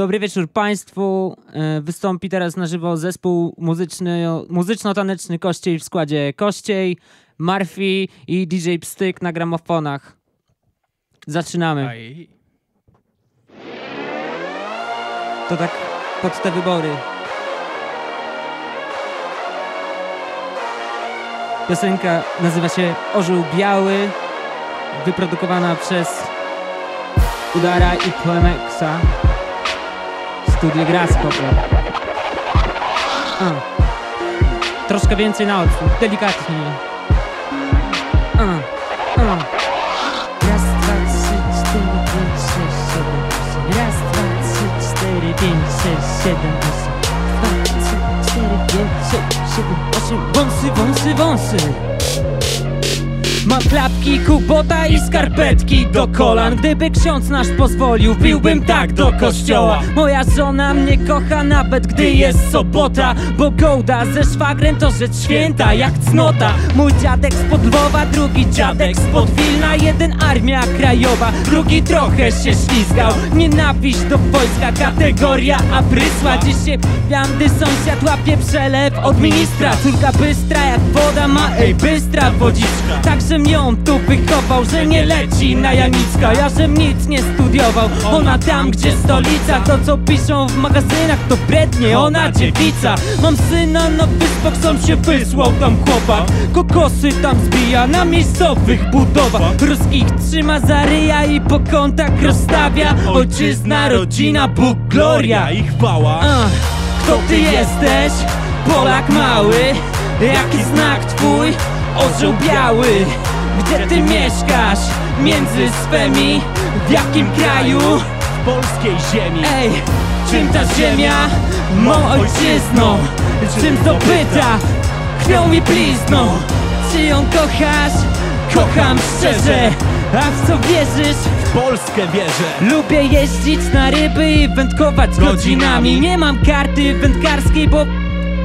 Dobry wieczór Państwu. E, Wystąpi teraz na żywo zespół muzyczny, muzyczno-taneczny Kościej w składzie Kościej, Marfi i DJ Pstyk na gramofonach. Zaczynamy. To tak pod te wybory. Piosenka nazywa się Orzeł Biały, wyprodukowana przez Udara i Poemexa. Studio Grasshopper. A. Troszkę więcej na odwrót, delikatniej. A. A. Raz, dwa, trzy, cztery, pięć, sześć, siedem, osiem. Raz, dwa, trzy, cztery, pięć, sześć, siedem, osiem. Dwa, trzy, cztery, pięć, sześć, siedem, osiem. Wąsy, wąsy, wąsy. Mam klapki, kubota i skarpetki do kolan. Gdyby ksiądz nasz pozwolił, piłbym tak do kościoła. Moja żona mnie kocha nawet gdy jest sobota Bo gołda ze szwagrem to rzecz święta jak cnota. Mój dziadek z Lwowa, drugi dziadek z Wilna Jeden armia krajowa, drugi trochę się ślizgał. Nienawiść do wojska, kategoria a prysła. Dziś się gdy sąsiad łapie przelew od ministra. Córka bystra jak woda ma, ej bystra wodziczka. Także ją tu wychował, że nie leci na Janicka. Ja żem nic nie studiował, ona tam gdzie stolica. To co piszą w magazynach to brednie, ona dziewica. Mam syna na wyspach, sam się wysłał tam chłopak Kokosy tam zbija na miejscowych budowach. Ruskich trzyma za ryja i po kątach rozstawia Ojczyzna, rodzina, Bóg, gloria i chwała Kto ty jesteś? Polak mały Jaki znak twój? Orzeł biały Gdzie ty mieszkasz? Między swemi W jakim kraju? W polskiej ziemi Ej, czym ta ziemia? Mą ojczyzną Czym zdobyta? Krwią i blizną Czy ją kochasz? Kocham szczerze A w co wierzysz? W Polskę wierzę. Lubię jeździć na ryby i wędkować godzinami. Nie mam karty wędkarskiej, bo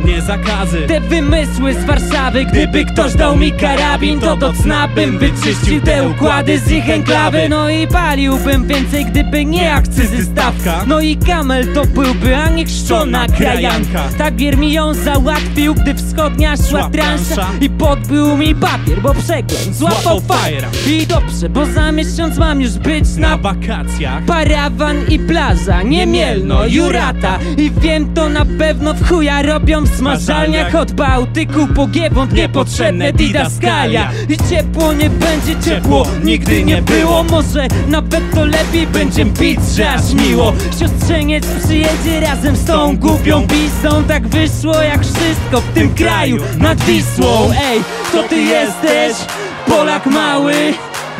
nie zakazy. Te wymysły z Warszawy Gdyby ktoś dał mi karabin To do cna bym wyczyścił te układy z ich enklawy. No i paliłbym więcej Gdyby nie akcyzy stawka. No i kamel to byłby, a nie chrzczona krajanka. Tak mi ją załatwił Gdy wschodnia szła transza I podbił mi papier, bo przegląd złapał fajra I dobrze, bo za miesiąc mam już być na wakacjach. Parawan i plaża, Niemielno, Jurata. I wiem to na pewno w chuja robią w smażalniach od Bałtyku po Giewont Niepotrzebne didaskalia. I ciepło nie będzie ciepło, nigdy nie było. Może nawet to lepiej będzie pić, że aż miło. Siostrzeniec przyjedzie razem z tą głupią pistą Tak wyszło jak wszystko w tym kraju nad Wisłą. Ej, kto ty jesteś? Polak mały.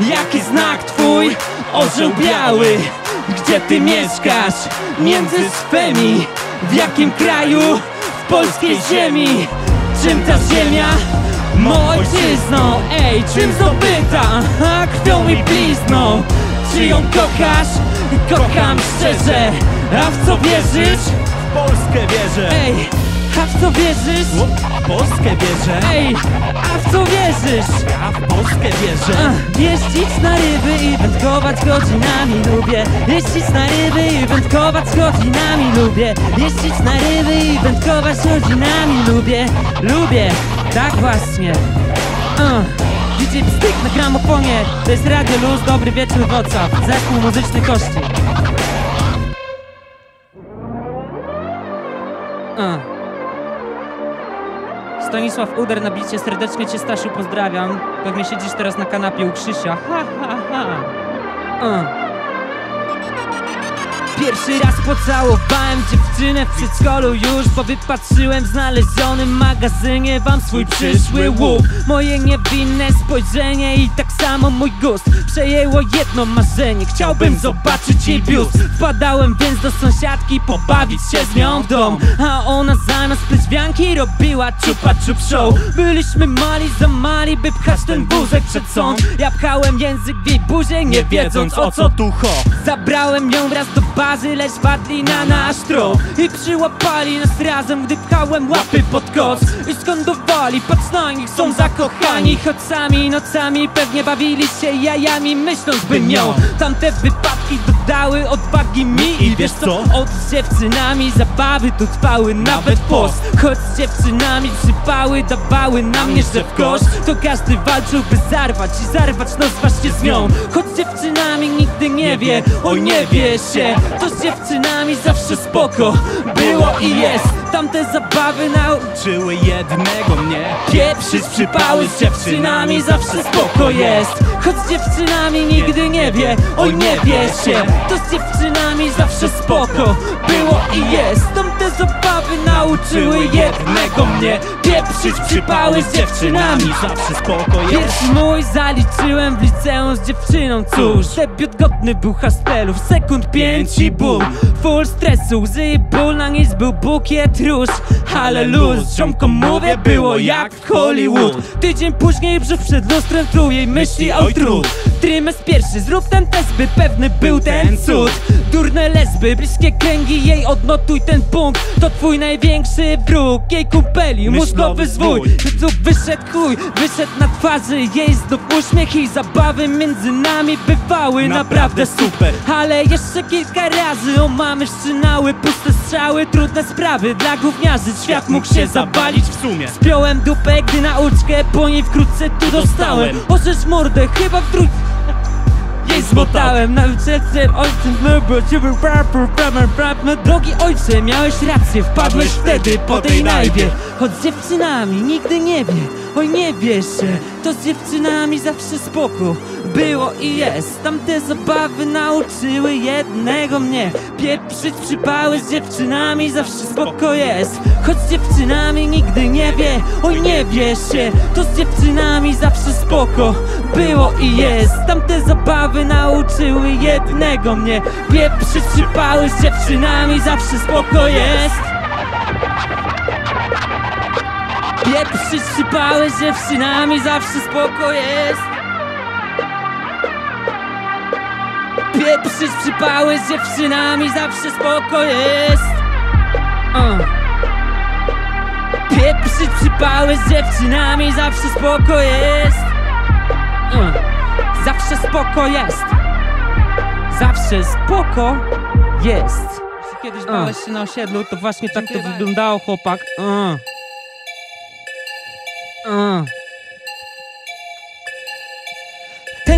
Jaki znak twój? Orzeł biały. Gdzie ty mieszkasz? Między swemi. W jakim kraju? Polskiej ziemi Czym ta ziemia? Moją ojczyzną Ej, czym zdobyta? A krwią i blizną Czy ją kochasz? Kocham szczerze A w co wierzysz? W Polskę wierzę Ej, a w co wierzysz? W Polskę wierzę Ej, a w co wierzysz? Ja w Polskę wierzę Jeździć na ryby i wędkować godzinami lubię Jeździć na ryby i wędkować godzinami lubię Jeździć na ryby i wędkować godzinami lubię Lubię, tak właśnie uh. DJ Stick na gramofonie To jest Radio Luz, dobry wieczór Wrocław Zespół muzyczny Kości uh. Stanisław Uder na bicie, serdecznie Cię Stasiu pozdrawiam. Pewnie siedzisz teraz na kanapie u Krzysia. Ha, ha, ha. Uh. Pierwszy raz pocałowałem dziewczynę w przedszkolu już Bo wypatrzyłem w znalezionym magazynie wam swój przyszły łup Moje niewinne spojrzenie i tak samo mój gust Przejęło jedno marzenie, chciałbym zobaczyć jej biust. Wpadałem więc do sąsiadki pobawić się z nią w dom. A ona za nas pryzwianki robiła czupa czup show. Byliśmy mali za mali, by pchać ten wózek przed sąd. Ja pchałem język w jej buzie, nie wiedząc o co tu ho Zabrałem ją raz do baru razy, lecz padli na nasz trop I przyłapali nas razem, gdy pchałem łapy pod koc I skandowali, patrz na nich, są zakochani Choć sami nocami pewnie bawili się jajami Myśląc by miał. Tamte wypadki dodały odwagi mi. I wiesz co? Od z dziewczynami zabawy tu trwały nawet post. Choć z dziewczynami przypały dawały na mnie, że w kosz To każdy walczył by zarwać i zarwać nos właśnie z nią. Choć z dziewczynami nigdy nie wie, oj nie wie się To z dziewczynami zawsze spoko było i jest. Tamte zabawy nau Czyły jednego mnie. Pieprzyć przypały z dziewczynami zawsze spoko jest. Choć z dziewczynami nigdy nie wie, oj nie wie się. To z dziewczynami zawsze spoko było i jest Tamte zabawy nauczyły jednego mnie. Pieprzyć przypały z dziewczynami. Zawsze spoko jest Pierwszy mój zaliczyłem w liceum z dziewczyną. Cóż, debiut godny był hostelów Sekund pięć i ból. Full stresu, łzy i ból. Na nic był bukiet róż. Ale luz, ziomkom mówię było jak w Hollywood. Tydzień później brzuch przed lustrem truł jej myśli o trud Trymes pierwszy, zrób ten test, by pewny był ten cud. Durne lesby, bliskie kręgi jej odnotuj ten punkt. To twój największy wróg, jej kumpeli, mózgowy zwój. Tu wyszedł chuj, wyszedł na twarzy jej znów uśmiech i zabawy między nami bywały naprawdę super. Ale jeszcze kilka razy o mamy wszczynały puste strzały Trudne sprawy. Dla gówniarzy, świat mógł się zabalić w sumie. Spiąłem dupę, gdy nauczkę po niej wkrótce tu dostałem. Orzesz mordę, chyba w trój... Jej zbotałem na ucieczce ojcem no bo ciebie rapu, rapu, rapu Drogi ojcze, miałeś rację, wpadłeś wtedy po tej najbie Choć z dziewczynami nigdy nie wie, oj nie wiesz się. To z dziewczynami zawsze spoko. Było i jest. Tamte zabawy nauczyły jednego mnie. Pieprzyć przypały z dziewczynami zawsze spoko jest. Choć z dziewczynami nigdy nie wie, oj nie wie się. To z dziewczynami zawsze spoko. Było i jest. Tamte zabawy nauczyły jednego mnie. Pieprzyć przypały z dziewczynami zawsze spoko jest Pieprzyć przypały z dziewczynami zawsze spoko jest. Pieprzyć przypały z dziewczynami zawsze spoko jest. Uh. Pieprzyć przypały z dziewczynami zawsze spoko jest. Zawsze spoko jest. Zawsze spoko jest. Jeśli kiedyś bałeś się na osiedlu, to właśnie tak to wyglądało chłopak uh.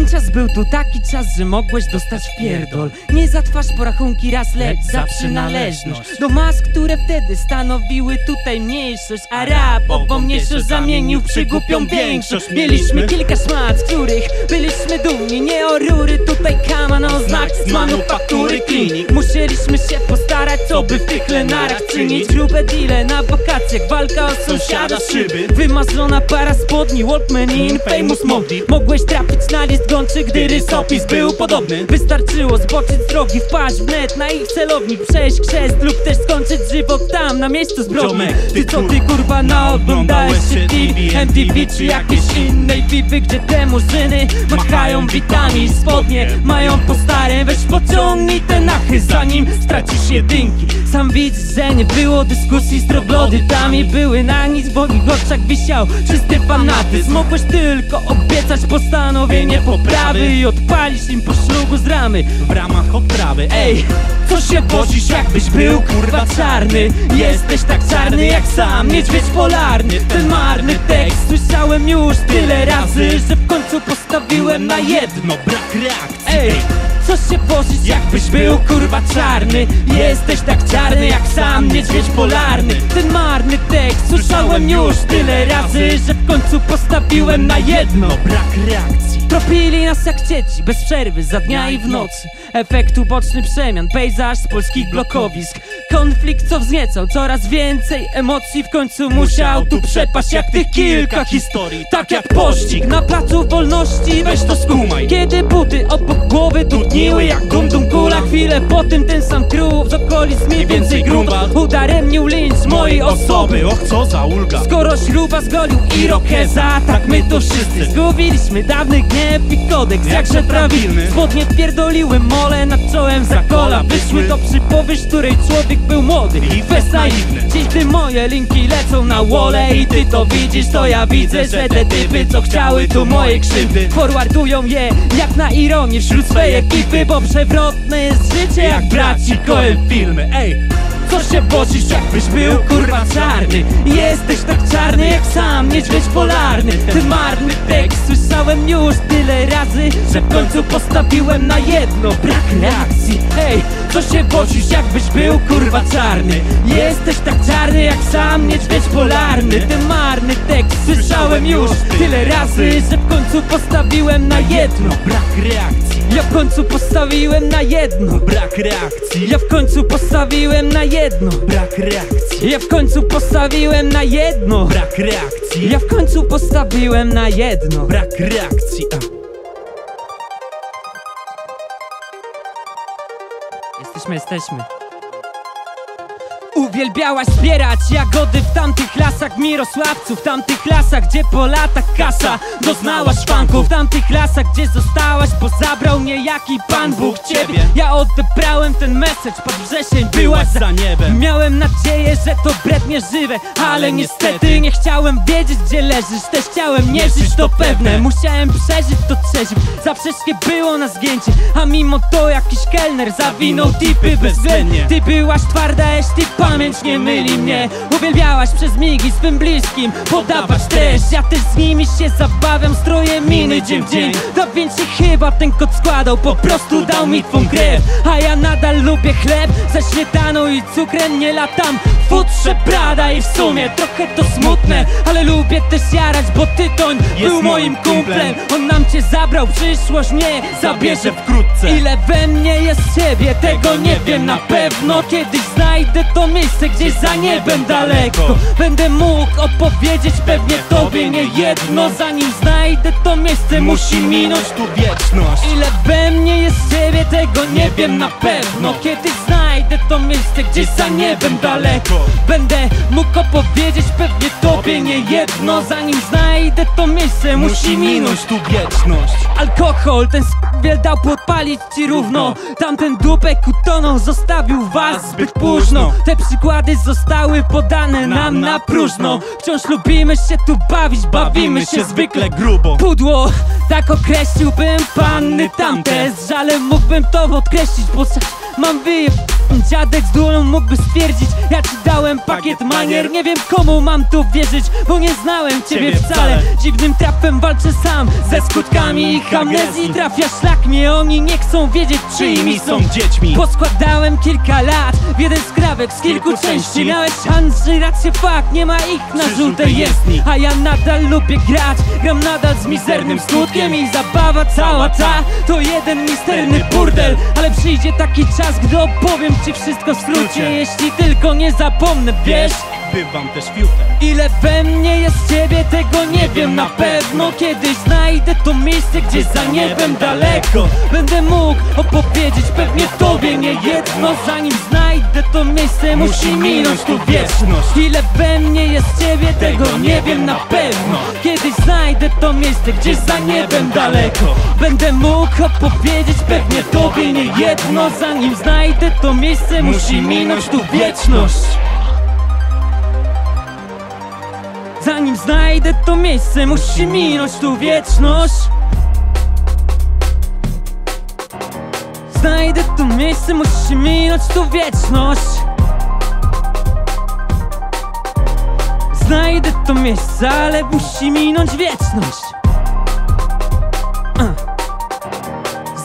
Ten czas był tu taki czas, że mogłeś dostać w pierdol. Nie za twarz porachunki raz, lecz za przynależność. Do mas, które wtedy stanowiły tutaj mniejszość A rap ową mniejszość zamienił w przygłupią większość. Mieliśmy kilka szmat, z których byliśmy dumni. Nie o rury, tutaj kama na znak z manufaktury klinik Musieliśmy się postarać, co by w tych lenarach czynić. Grube deale na wakacjach, walka o sąsiada szyby. Wymarzona para spodni, Walkman i Infamous Mogłeś trafić na list gończy, gdy rysopis był podobny Wystarczyło zboczyć z drogi, wpaść w net na ich celownik Przejść chrzest lub też skończyć żywot tam, na miejscu zbrodni. Ty co ty kurwa naoglądałeś się TV, MTV czy jakiejś innej pipy Gdzie te murzyny machają bitami Spodnie mają po stare, weź pociągnij te nachy Zanim stracisz jedynki. Sam widzisz, że nie było dyskusji z troglodytami Były na nic, bo ich oczach wisiał czysty fanatyzm. Mogłeś tylko obiecać postanowienie poprawy I odpalić im po szlugu z ramy W ramach odprawy Ej, co się wozisz jakbyś był kurwa czarny? Jesteś tak czarny jak sam niedźwiedź polarny. Ten marny tekst słyszałem już tyle razy Że w końcu postawiłem na jedno No brak reakcji. Ej, co się wozisz jakbyś był kurwa czarny? Jesteś tak czarny jak sam niedźwiedź polarny. Ten marny tekst słyszałem już tyle razy Że w końcu postawiłem na jedno No brak reakcji Tropili nas jak dzieci, bez przerwy, za dnia i w nocy. Efekt uboczny przemian, pejzaż z polskich blokowisk konflikt co wzniecał. Coraz więcej emocji w końcu musiał tu przepaść Jak tych kilka historii, tak jak pościg Na placu wolności, weź to skumaj. Kiedy buty obok głowy dudniły jak gum dum kula. Chwilę po tym ten sam krów z okolic mniej więcej grunwald Udaremnił lincz mojej osoby. Och, co za ulga. Skoro śruba zgolił Irokeza Tak my to wszyscy zgubiliśmy. Dawny gniew i kodeks jakże prawilny. Spodnie pierdoliły mole nad czołem za kola. Wyszły to przypowieść, której człowiek był młody I naiwny Dziś ty moje linki lecą na wole I ty to widzisz, to ja widzę, że te typy Co chciały tu moje krzywdy Forwardują je jak na ironię wśród swej ekipy Bo przewrotne jest życie jak braci Coen filmy. Ej, co się bodzisz jakbyś był kurwa czarny. Jesteś tak czarny jak sam niedźwiedź polarny. Ten marny tekst słyszałem już tyle razy Że w końcu postawiłem na jedno brak reakcji. Ej, co się bodzisz jakbyś był kurwa czarny? Jesteś tak czarny jak sam niedźwiedź polarny. Ten marny tekst słyszałem już tyle razy Że w końcu postawiłem na jedno Brak reakcji, Ja w końcu postawiłem na jedno. Brak reakcji. Ja w końcu postawiłem na jedno. Brak reakcji, ja w końcu postawiłem na jedno. Brak reakcji. Ja w końcu postawiłem na jedno. Brak reakcji, a. Jesteśmy, jesteśmy Uwielbiałaś zbierać jagody w tamtych lasach Mirosławców W tamtych lasach, gdzie po latach kasa Doznałaś szwanku W tamtych lasach, gdzie zostałaś Bo zabrał mnie jaki Pan Bóg ciebie. Ja odebrałem ten message Pod wrzesień byłaś za za niebem. Miałem nadzieję, że to bret nieżywe Ale niestety nie chciałem wiedzieć gdzie leżysz. Też chciałem nie żyć to pewne. Musiałem przeżyć to trzeźw Zawsze nie było na zgięcie A mimo to jakiś kelner zawinął tipy bezwzględnie. Ty byłaś twarda, jeśli pamięć nie myli mnie. Uwielbiałaś przez migi swym bliskim Podawać też, ja też z nimi się zabawiam Stroję miny dzień w dzień Da więc się chyba ten kod składał Po prostu dał mi twą krew. A ja nadal lubię chleb Ze śmietaną i cukrem nie latam. W Futrze Prada i w sumie trochę to smutne Ale lubię też jarać, bo Tytoń był moim kumplem. On nam cię zabrał, przyszłość mnie zabierze wkrótce. Ile we mnie jest ciebie, tego nie wiem na pewno. Kiedyś znajdę to miejsce gdzieś za niebem daleko. Będę mógł opowiedzieć pewnie tobie nie jedno. Zanim znajdę to miejsce musi minąć tu wieczność. Ile we mnie jest ciebie, tego nie wiem na pewno. Kiedyś znajdę to miejsce gdzieś za niebem daleko. Będę mógł opowiedzieć pewnie tobie nie jedno. Zanim znajdę to miejsce musi minąć tu wieczność. Alkohol, ten s***wiel dał podpalić ci równo. Tamten dupek utonął, zostawił was zbyt późno. Te przykłady zostały podane nam na próżno. Wciąż lubimy się tu bawić, bawimy się zwykle grubo Pudło, tak określiłbym panny tamte. Z żalem mógłbym to odkreślić, bo se- mam wyjeb... Dziadek z dłonią mógłby stwierdzić Ja ci dałem pakiet manier. Nie wiem komu mam tu wierzyć Bo nie znałem ciebie wcale. Dziwnym trafem walczę sam Ze skutkami ich amnezji Trafia szlak mnie Oni nie chcą wiedzieć czyimi są dziećmi. Poskładałem kilka lat w jeden skrawek z kilku części. Miałeś szansę, rację, fakt, nie ma ich na żółtej jezdni. A ja nadal lubię grać, gram nadal z mizernym skutkiem. I zabawa cała ta to jeden misterny burdel. Ale przyjdzie taki czas, gdy opowiem ci wszystko w skrócie Skrócie. Jeśli tylko nie zapomnę, wiesz Bywam też fiutem Ile we mnie jest ciebie, tego nie wiem na pewno. Kiedyś znajdę to miejsce gdzieś za niebem daleko. Będę mógł opowiedzieć pewnie tobie nie jedno Zanim znajdę to miejsce musi minąć tu wieczność. Ile we mnie jest ciebie, tego nie wiem na pewno. Kiedyś znajdę to miejsce gdzieś za niebem daleko. Będę mógł opowiedzieć pewnie tobie nie jedno Zanim znajdę to miejsce musi minąć tu wieczność Znajdę to miejsce, musi minąć tu wieczność. Znajdę to miejsce, musi minąć tu wieczność. Znajdę to miejsce, ale musi minąć wieczność.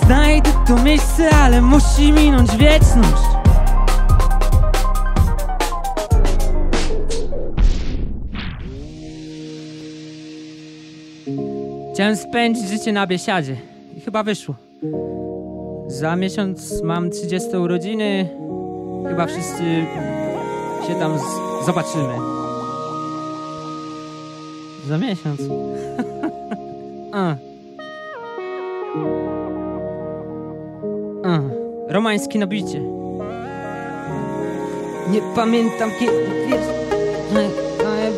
Znajdę to miejsce, ale musi minąć wieczność Chciałem spędzić życie na biesiadzie i chyba wyszło. Za miesiąc mam 30 urodziny. chyba wszyscy się tam zobaczymy. Za miesiąc. A. A. Romański na bicie. Nie pamiętam kiedy wiesz.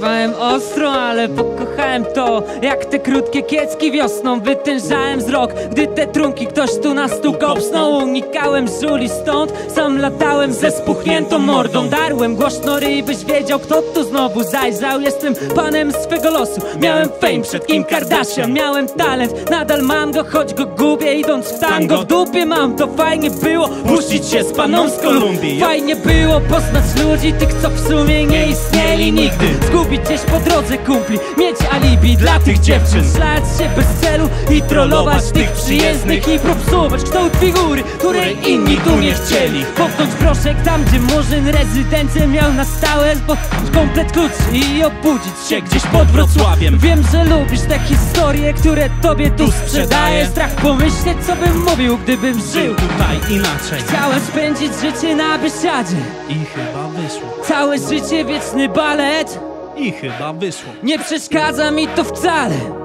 Najebałem ostro, ale pokochałem to Jak te krótkie kiecki wiosną Wytężałem wzrok, gdy te trunki ktoś tu na stół kopsnął Unikałem żuli stąd, sam latałem ze spuchniętą mordą. Darłem głośno ryj, byś wiedział kto tu znowu zajrzał. Jestem panem swego losu Miałem fame przed Kim Kardashian. Miałem talent, nadal mam go, choć go gubię Idąc w tango, w dupie mam to Fajnie było puścić się z paną z Kolumbii. Fajnie było poznać ludzi, tych co w sumie nie istnieli nigdy. Zgubić gdzieś po drodze kumpli, mieć alibi dla tych dziewczyn. Szlać się bez celu i trollować tych przyjezdnych I propsować kształt figury, której inni tu nie chcieli. Popchnąć proszek tam, gdzie Murzyn rezydencję miał na stałe Bo komplet kluczy i obudzić się gdzieś pod Wrocławiem. Wiem, że lubisz te historie, które tobie tu sprzedaję. Strach pomyśleć, co bym mówił, gdybym żył Żył tutaj inaczej. Chciałem spędzić życie na Biesiadzie I chyba wyszło. Całe życie wieczny balet. I chyba wyszło. Nie przeszkadza mi to wcale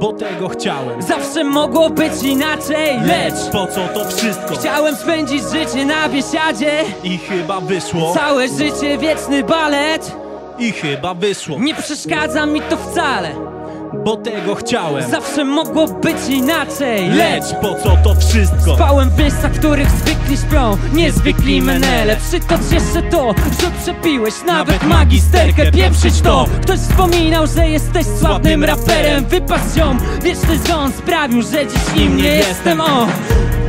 Bo tego chciałem. Zawsze mogło być inaczej Lecz po co to wszystko? chciałem spędzić życie na Biesiadzie. I chyba wyszło. Całe życie wieczny balet. I chyba wyszło. Nie przeszkadza mi to wcale Bo tego chciałem. Zawsze mogło być inaczej. Lecz po co to wszystko? Spałem w miejscach, w których zwykli śpią. Niezwykli menele. Przytocz jeszcze to, że przepiłeś. Nawet magisterkę Pieprzyć to. Ktoś wspominał, że jesteś sławnym raperem. Wypas ziom, wieczny zgon sprawił, że dziś nim nie jestem. O,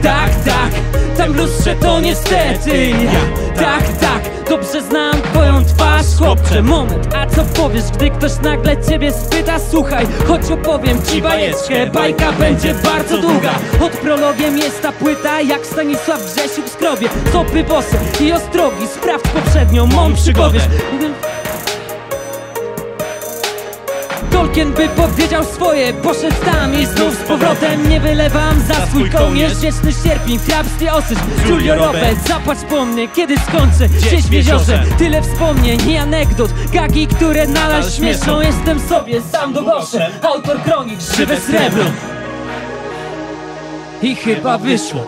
tak, tak, tam lustrze to niestety. Ja. Tak, tak, dobrze znam twoją twarz Chłopcze, moment, a co powiesz, gdy ktoś nagle ciebie spyta? Słuchaj, choć opowiem ci bajeczkę. Bajka będzie bardzo długa. Od prologiem jest ta płyta Jak Stanisław Grzesiuk w skrobie Stopy bose i ostrogi. Sprawdź poprzednią mą przygodę Tolkien by powiedział swoje Poszedł tam i znów z powrotem. Nie wylewam za swój kołnierz. Wieczny sierpień, hrabstwie osyć Julio Robert, zapłać po mnie Kiedy skończę. Gdzieś w jeziorze Tyle wspomnień i anegdot. Gagi, które nadal śmieszą. Jestem sobie sam do gorsze Autor kronik, żywe srebro. I chyba wyszło.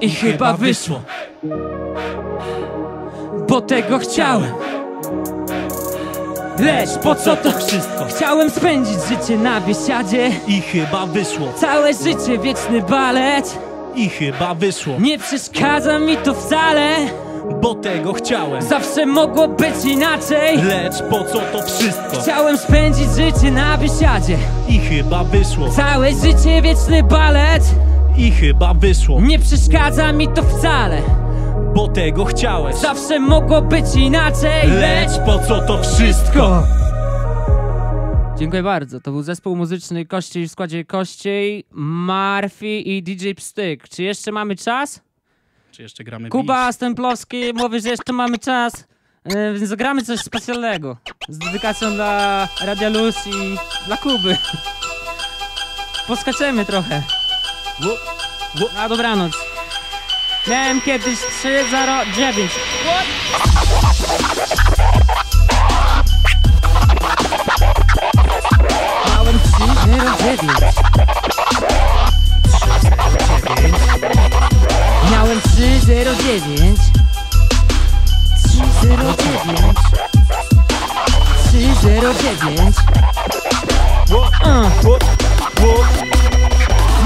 I chyba wyszło. Bo tego chciałem Lecz po co to wszystko? Chciałem spędzić życie na biesiadzie. I chyba wyszło. Całe życie wieczny balet. I chyba wyszło. Nie przeszkadza mi to wcale. Bo tego chciałem. Zawsze mogło być inaczej. Lecz po co to wszystko? Chciałem spędzić życie na biesiadzie. I chyba wyszło. Całe życie wieczny balet. I chyba wyszło. Nie przeszkadza mi to wcale Bo tego chciałeś Zawsze mogło być inaczej Lecz po co to wszystko? Dziękuję bardzo. To był zespół muzyczny Kościej w składzie Kościej, Marfi i DJ Pstyk. Czy jeszcze mamy czas? Czy jeszcze gramy Kuba Stemplowski mówi, że jeszcze mamy czas, e, więc zagramy coś specjalnego. Z dedykacją dla Radia Luz i dla Kuby. Poskaczemy trochę. Na dobranoc. Miałem kiedyś 309. Miałem 309. Miałem 309. 309. 309. wo- Uh.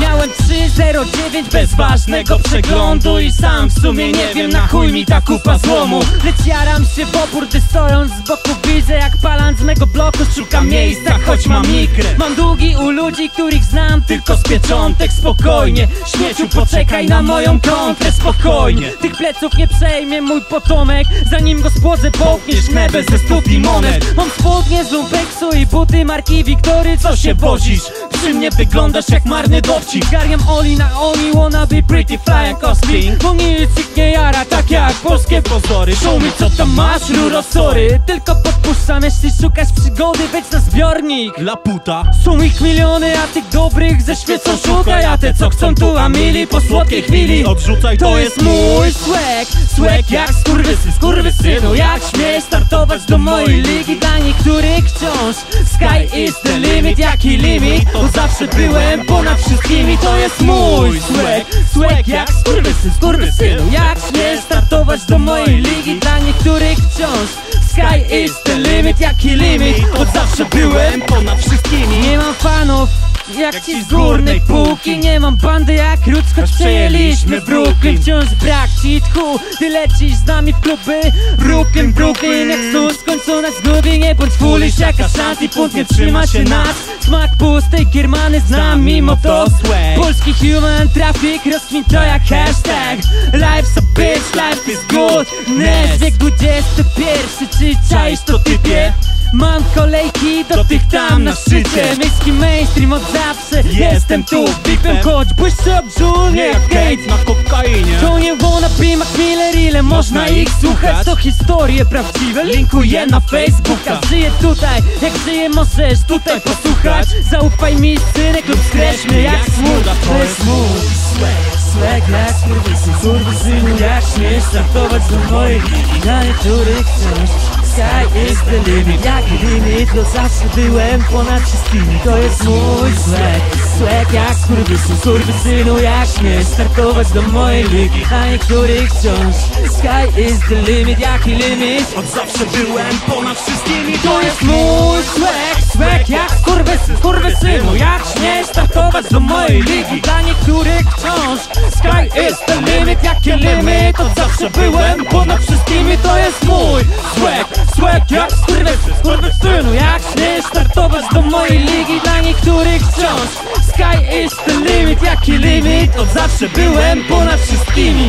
Miałem 309 bez ważnego przeglądu I sam w sumie nie wiem na chuj mi ta kupa złomu. Lecz jaram się w opór, gdy stojąc z boku widzę Jak palant z mego bloku szukam miejsca, choć mam mikrę. Mam długi u ludzi, których znam tylko z pieczątek Spokojnie, śmieciu poczekaj na moją kontrę Spokojnie, tych pleców nie przejmie mój potomek. Zanim go spłodzę, połkniesz knebę ze stóp i monet. Mam spodnie z lumpeksu i buty marki Wiktory Co się wozisz? Przy mnie wyglądasz jak marny dowcip. Garniam Oli na oni wanna be pretty fly jak Oscar Bo nic ich nie jara tak jak polskie pozory. Show mi co tam masz, rurosory Tylko podpuszczam jeśli szukasz przygody Wejdź na zbiornik. Laputa są ich miliony, a tych dobrych ze świecą szukaj A te co chcą tu, a mili po słodkiej chwili. Odrzucaj, To jest mój swag, swag jak skurwysyn, skurwysynu Jak śmiesz startować do mojej ligi? Dla niektórych wciąż Sky is the limit, jaki limit? Bo zawsze byłem ponad wszystkimi. To jest mój swag, swag jak skurwysyn, skurwysynu Jak śmiesz startować do mojej ligi Dla niektórych wciąż. Sky is the limit, jaki limit. Bo zawsze byłem ponad wszystkimi. Nie mam fanów jak ci z górnej półki Nie mam bandy jak Roots, choć przejęliśmy Brooklyn. Wciąż brak ci tchu. Ty lecisz z nami w kluby. Brooklyn, Brooklyn. Jak sus skończona z głowy Nie bądź foolish jak Ashanti Punt nie trzyma się nas. Smak pustej kiermany znam mimo to swag. Polski human traffic Rozkmin to jak hashtag. Life's a bitch, life is good. Nes wiek XXI Czy czaisz to typie? Mam kolejki do tych tam na szczycie. Miejski mainstream od zawsze. Jestem tu bipem Choć błyszczy obżulnie jak Gates na kokainie. To nie wanna be Macmillan Ile można ich słuchać? To historie prawdziwe. Linkuję na Facebooka. Żyję tutaj Jak żyję możesz tutaj posłuchać. Zaufaj mi synek lub skreślmy jak smut To jest mój swag Swag jak skurwysyn Skurwysynu jak śmiesz Startować do mojej Na niektórych wciąż Is the limit. Jaki limit? To zawsze byłem ponad wszystkimi. To jest mój swag Swag jak skurwysyn Skurwysynu jak śmiesz Startować do mojej ligi. Na niektórych wciąż. Sky is the limit. Jaki limit? Od zawsze byłem ponad wszystkimi. To jest mój swag Swag jak skurwysyn Skurwysynu jak śmiesz Startować do mojej ligi. Dla niektórych wciąż. Sky is the limit. Jaki limit? Od zawsze byłem ponad wszystkimi. To jest mój swag Swag jak skurwysyn Skurwysynu jak śmiesz Startować do mojej ligi Dla niektórych wciąż Sky is the limit Jaki limit? Od zawsze byłem ponad wszystkimi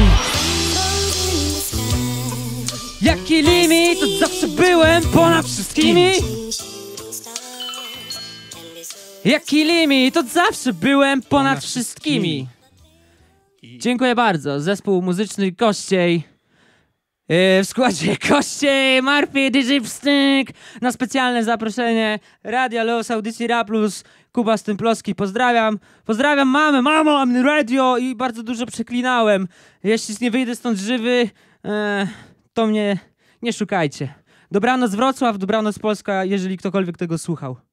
Jaki limit? Od zawsze byłem ponad wszystkimi Jaki limit? Od zawsze byłem ponad wszystkimi. Dziękuję bardzo. Zespół muzyczny Kościej. Yy, w składzie Kościej, Marfi, DJ Wstyk. Na specjalne zaproszenie Radia Los, Audycji Raplus, Kuba Stymplowski. Pozdrawiam. Pozdrawiam mamę, mamo, I'm radio i bardzo dużo przeklinałem. Jeśli nie wyjdę stąd żywy, e, to mnie nie szukajcie. Dobranoc Wrocław, dobranoc Polska, jeżeli ktokolwiek tego słuchał.